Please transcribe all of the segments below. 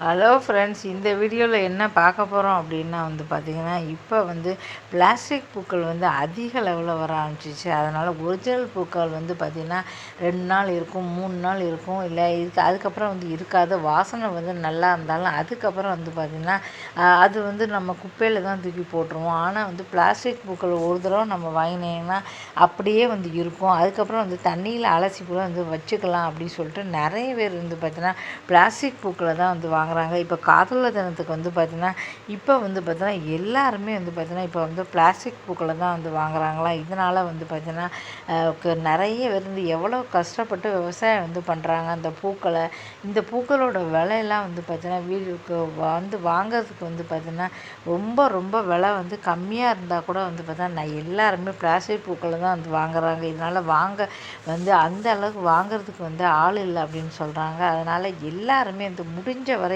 Hello friends இந்த வீடியோவில் என்ன பார்க்க போகிறோம் அப்படின்னா வந்து பார்த்திங்கன்னா இப்போ வந்து பிளாஸ்டிக் பூக்கள் வந்து அதிக லெவலில் வர ஆரம்பிச்சிச்சு அதனால் ஒரிஜினல் பூக்கள் வந்து பார்த்திங்கன்னா ரெண்டு நாள் இருக்கும் மூணு நாள் இருக்கும். இல்லை இருக்கு அதுக்கப்புறம் வந்து இருக்காது. வாசனை வந்து நல்லா இருந்தாலும் அதுக்கப்புறம் வந்து பார்த்திங்கன்னா அது வந்து நம்ம குப்பையில் தான் தூக்கி போட்டுருவோம். ஆனால் வந்து பிளாஸ்டிக் பூக்கள் ஒரு தடவை நம்ம வாங்கினீங்கன்னா அப்படியே வந்து இருக்கும். அதுக்கப்புறம் வந்து தண்ணியில் அலசி கூட வந்து வச்சுக்கலாம் அப்படின்னு சொல்லிட்டு நிறைய பேர் வந்து பார்த்திங்கன்னா பிளாஸ்டிக் பூக்களை தான் வந்து வாங்க வாங்குறாங்க இப்போ காதலர் தினத்துக்கு வந்து பார்த்திங்கன்னா இப்போ வந்து பார்த்திங்கன்னா எல்லாருமே வந்து பார்த்திங்கன்னா இப்போ வந்து பிளாஸ்டிக் பூக்களை தான் வந்து வாங்குறாங்களா? இதனால் வந்து பார்த்திங்கன்னா நிறைய பேர் வந்து எவ்வளோ கஷ்டப்பட்டு விவசாயம் வந்து பண்ணுறாங்க அந்த பூக்களை இந்த பூக்களோட விலையெல்லாம் வந்து பார்த்திங்கன்னா வீடுக்கு வந்து வாங்கிறதுக்கு வந்து பார்த்திங்கன்னா ரொம்ப ரொம்ப விலை வந்து கம்மியாக இருந்தால் கூட வந்து பார்த்திங்கன்னா நான் எல்லாருமே பிளாஸ்டிக் பூக்களை தான் வந்து வாங்குறாங்க. இதனால் வாங்க வந்து அந்த அளவுக்கு வாங்குறதுக்கு வந்து ஆள் இல்லை அப்படின்னு சொல்கிறாங்க அதனால் எல்லாருமே வந்து முடிஞ்ச வரை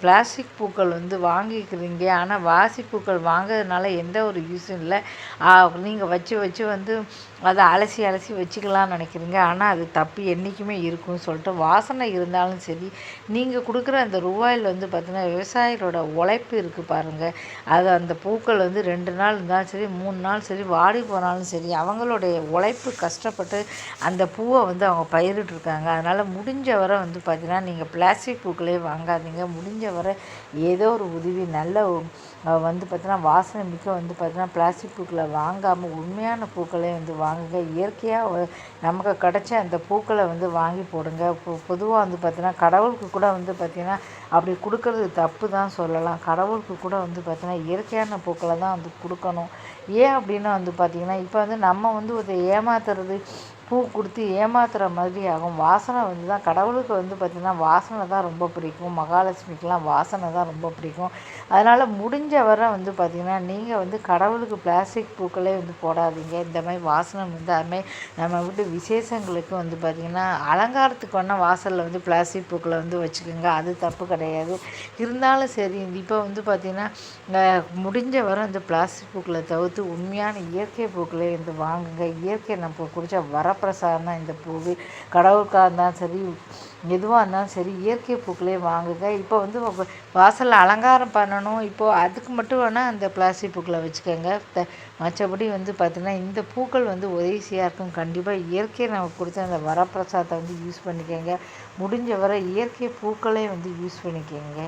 பிளாஸ்டிக் பூக்கள் வந்து வாங்கிக்கிறீங்க. ஆனால் வாசி பூக்கள் வாங்கிறதுனால எந்த ஒரு யூஸும் இல்லை. நீங்கள் வச்சு வச்சு வந்து அதை அலசி அலசி வச்சுக்கலாம்னு நினைக்கிறீங்க. ஆனால் அது தப்பு என்றைக்குமே இருக்கும்னு சொல்லிட்டு வாசனை இருந்தாலும் சரி நீங்கள் கொடுக்குற அந்த ரூபாயில் வந்து பார்த்திங்கன்னா விவசாயிகளோட உழைப்பு இருக்குது பாருங்கள் அது அந்த பூக்கள் வந்து ரெண்டு நாள் இருந்தாலும் சரி மூணு நாள் சரி வாடி போனாலும் சரி அவங்களுடைய உழைப்பு கஷ்டப்பட்டு அந்த பூவை வந்து அவங்க பயிரிட்டுருக்காங்க. அதனால் முடிஞ்ச வரை வந்து பார்த்திங்கன்னா நீங்கள் பிளாஸ்டிக் பூக்களே வாங்காதீங்க. முடிஞ்ச வர ஏதோ ஒரு உதவி நல்ல வந்து பார்த்தீங்கன்னா வாசனை மிக்க வந்து பார்த்தீங்கன்னா பிளாஸ்டிக் பூக்களை வாங்காமல் உண்மையான பூக்களே வந்து வாங்குங்க. இயற்கையாக நமக்கு கிடச்ச அந்த பூக்களை வந்து வாங்கி போடுங்க. பொதுவாக வந்து பார்த்தீங்கன்னா கடவுளுக்கு கூட வந்து பார்த்திங்கன்னா அப்படி கொடுக்கறது தப்பு தான் சொல்லலாம். கடவுளுக்கு கூட வந்து பார்த்திங்கன்னா இயற்கையான பூக்களை தான் வந்து கொடுக்கணும். ஏன் அப்படின்னா வந்து பார்த்திங்கன்னா இப்போ வந்து நம்ம வந்து ஒரு ஏமாத்துறது பூ கொடுத்து ஏமாத்துகிற மாதிரி ஆகும். வாசனை வந்து தான் கடவுளுக்கு வந்து பார்த்திங்கன்னா வாசனை தான் ரொம்ப பிடிக்கும். மகாலட்சுமிக்கெலாம் வாசனை தான் ரொம்ப பிடிக்கும். அதனால் முடிஞ்ச வரை வந்து பார்த்திங்கன்னா நீங்கள் வந்து கடவுளுக்கு பிளாஸ்டிக் பூக்களே வந்து போடாதீங்க. இந்த மாதிரி வாசனை வந்து அதுமாதிரி நம்ம வீட்டு விசேஷங்களுக்கு வந்து பார்த்திங்கன்னா அலங்காரத்துக்கு வேணால் வாசலில் வந்து பிளாஸ்டிக் பூக்களை வந்து வச்சுக்கோங்க. அது தப்பு கிடையாது. இருந்தாலும் சரி இப்போ வந்து பார்த்திங்கன்னா முடிஞ்ச வரை இந்த பிளாஸ்டிக் பூக்களை தவிர்த்து உண்மையான இயற்கை பூக்களே வந்து வாங்குங்க. இயற்கை நம்ம குடித்தா வர வரப்பிரசாதம் தான் இந்த பூவு கடவுளுக்காக இருந்தாலும் சரி எதுவாக இருந்தாலும் சரி இயற்கை பூக்களே வாங்குங்க. இப்போ வந்து வாசலில் அலங்காரம் பண்ணணும். இப்போது அதுக்கு மட்டும் வேணால் அந்த பிளாஸ்டிக் பூக்களை வச்சுக்கோங்க. மற்றபடி வந்து பார்த்திங்கன்னா இந்த பூக்கள் வந்து உதவிசியாக இருக்கும். கண்டிப்பாக இயற்கையை நமக்கு கொடுத்த அந்த வரப்பிரசாதத்தை வந்து யூஸ் பண்ணிக்கோங்க. முடிஞ்ச வரை இயற்கை பூக்களே வந்து யூஸ் பண்ணிக்கோங்க.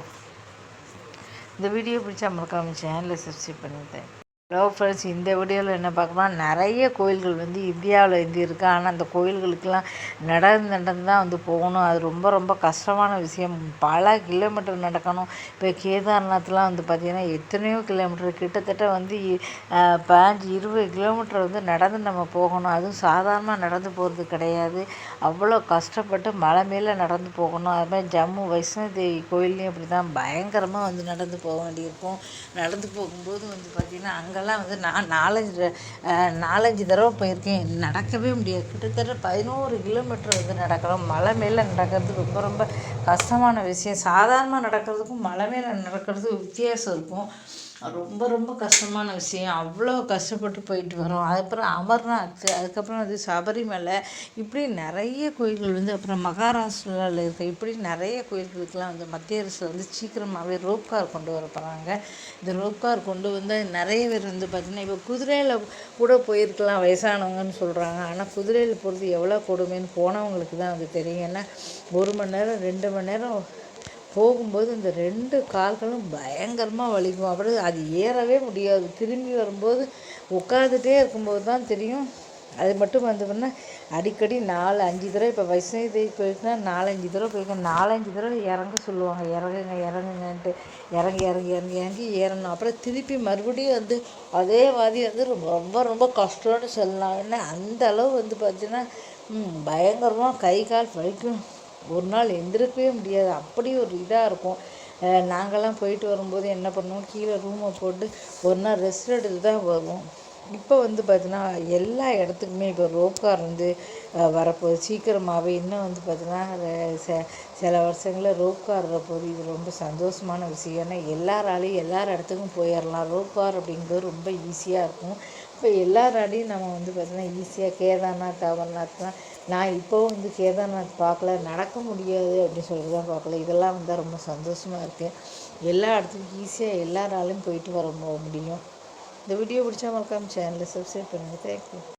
இந்த வீடியோ பிடிச்சா மறக்காமல் சேனலை சப்ஸ்கிரைப் பண்ணிட்டேன் ஹலோ ஃப்ரெண்ட்ஸ் இந்த வீடியோவில் என்ன பார்க்கலாம் நிறைய கோயில்கள் வந்து இந்தியாவில் வந்து இருக்குது ஆனால் அந்த கோயில்களுக்கெல்லாம் நடந்து நடந்து தான் வந்து போகணும். அது ரொம்ப ரொம்ப கஷ்டமான விஷயம். பல கிலோமீட்டர் நடக்கணும். இப்போ கேதார்நாத்லாம் வந்து பார்த்திங்கன்னா எத்தனையோ கிலோமீட்டர் கிட்டத்தட்ட வந்து பாஞ்சு இருபது கிலோமீட்டர் வந்து நடந்து நம்ம போகணும். அதுவும் சாதாரணமாக நடந்து போகிறது கிடையாது. அவ்வளோ கஷ்டப்பட்டு மலை மேலே நடந்து போகணும். அது மாதிரி ஜம்மு வைஷ்ணவ தேவி கோயில்லையும் அப்படி தான் பயங்கரமாக வந்து நடந்து போக வேண்டியிருக்கும். நடந்து போகும்போது வந்து பார்த்திங்கன்னா அங்கே அங்கெல்லாம் வந்து நான் நாலஞ்சு நாலஞ்சு தடவை போயிருக்கேன். நடக்கவே முடியாது. கிட்டத்தட்ட பதினோரு கிலோமீட்டர் வந்து நடக்கிறோம் மலை மேலே நடக்கிறது ரொம்ப ரொம்ப கஷ்டமான விஷயம். சாதாரணமாக நடக்கிறதுக்கும் மலை மேலே நடக்கிறதுக்கும் வித்தியாசம் இருக்கும். ரொம்ப ரொம்ப கஷ்டமான விஷயம். அவ்வளோ கஷ்டப்பட்டு போயிட்டு வரோம். அதுக்கப்புறம் அமர்நாத் அதுக்கப்புறம் வந்து சபரிமலை. இப்படி நிறைய கோயில்கள் வந்து அப்புறம் மகாராஷ்டிராவில் இருக்க இப்படி நிறைய கோயில்களுக்கெல்லாம் வந்து மத்திய அரசு வந்து சீக்கிரமாகவே ரோப் கார் கொண்டு வர போகிறாங்க இந்த ரோப் கார் கொண்டு வந்து நிறைய பேர் வந்து பார்த்திங்கன்னா இப்போ குதிரையில் கூட போயிருக்கலாம் வயசானவங்கன்னு சொல்கிறாங்க ஆனால் குதிரையில் போகிறது எவ்வளோ கொடுமைன்னு போனவங்களுக்கு தான் வந்து தெரியும். ஏன்னா ஒரு மணி நேரம் ரெண்டு மணி நேரம் போகும்போது இந்த ரெண்டு கால்களும் பயங்கரமாக வலிக்கும். அப்புறம் அது ஏறவே முடியாது. திரும்பி வரும்போது உட்காந்துட்டே இருக்கும்போது தான் தெரியும். அது மட்டும் வந்து பண்ணால் அடிக்கடி நாலு அஞ்சு தடவை இப்போ வயசு தேவி போயிருக்குன்னா நாலஞ்சு தடவை போயிருக்கேன் நாலஞ்சு தடவை இறங்க சொல்லுவாங்க. இறங்குங்க இறங்குங்கன்ட்டு. இறங்கி இறங்கி இறங்கி இறங்கி ஏறணும். அப்புறம் திருப்பி மறுபடியும் வந்து அதே மாதிரி வந்து ரொம்ப ரொம்ப கஷ்டம்னு சொல்லலாம். ஏன்னா அந்த அளவு வந்து பார்த்தீங்கன்னா பயங்கரமாக கை கால் வலிக்கும். ஒரு நாள் எந்திரிக்கவே முடியாது. அப்படி ஒரு இதாக இருக்கும். நாங்கள்லாம் போயிட்டு வரும்போது என்ன பண்ணுவோம்? கீழே ரூமை போட்டு ஒரு நாள் ரெஸ்ட் எடுத்து தான் வருவோம். இப்போ வந்து பார்த்தீங்கன்னா எல்லா இடத்துக்குமே இப்போ ரோப் கார் வந்து வரப்போகுது. சீக்கிரமாகவே இன்னும் வந்து பார்த்தீங்கன்னா சில வருஷங்களில் ரோப் கார் வரப்போகுது. இது ரொம்ப சந்தோஷமான விஷயம். ஏன்னா எல்லாராலையும் எல்லார் இடத்துக்கும் போயிடலாம். ரோப் கார் அப்படிங்கிறது ரொம்ப ஈஸியாக இருக்கும். இப்போ எல்லாராலையும் நம்ம வந்து பார்த்திங்கன்னா ஈஸியாக கேதார்நாத் அமர்நாத்லாம் நான் இப்போவும் வந்து கேதார்நாத் பார்க்கல நடக்க முடியாது அப்படின்னு சொல்லிட்டு தான் பார்க்கல. இதெல்லாம் வந்து ரொம்ப சந்தோஷமாக இருக்குது எல்லா இடத்துக்கும் ஈஸியாக எல்லாராலையும் போயிட்டு வர முடியும். இந்த வீடியோ பிடிச்சா மறக்காம சேனலை சப்ஸ்கிரைப் பண்ணுங்கள் தேங்க்யூ